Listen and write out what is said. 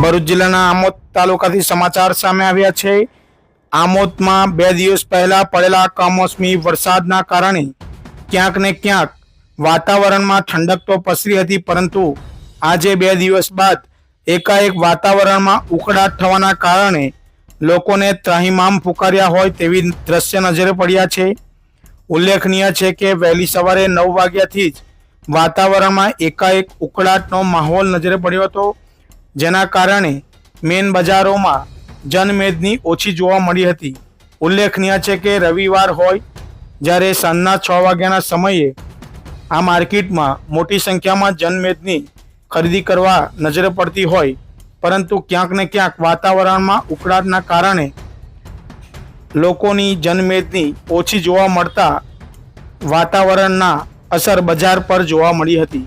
ભરૂચ જિલ્લાના આમોદ તાલુકાથી સમાચાર સામે આવ્યા છે. આમોદમાં બે દિવસ પહેલા પડેલા કમોસમી વરસાદના કારણે ક્યાંક ને ક્યાંક વાતાવરણમાં ઠંડક તો પસરી હતી, પરંતુ આજે બે દિવસ બાદ એકાએક વાતાવરણમાં ઉકળાટ થવાના કારણે લોકોને ત્રાહિમામ પુકાર્યા હોય તેવી દ્રશ્ય નજરે પડ્યા છે. ઉલ્લેખનીય છે કે વહેલી સવારે નવ વાગ્યાથી જ વાતાવરણમાં એકાએક ઉકળાટનો માહોલ નજરે પડ્યો હતો. જેના કારણે મેન બજારોમાં જનમેદની ઓછી જોવા મળી હતી. ઉલ્લેખનીય છે કે રવિવાર હોય જ્યારે સાંજના છ વાગ્યાના સમયે આ માર્કેટમાં મોટી સંખ્યામાં જનમેદની ખરીદી કરવા નજરે પડતી હોય, પરંતુ ક્યાંક ને ક્યાંક વાતાવરણમાં ઉકળાટના કારણે લોકોની જનમેદની ઓછી જોવા મળતા વાતાવરણના અસર બજાર પર જોવા મળી હતી.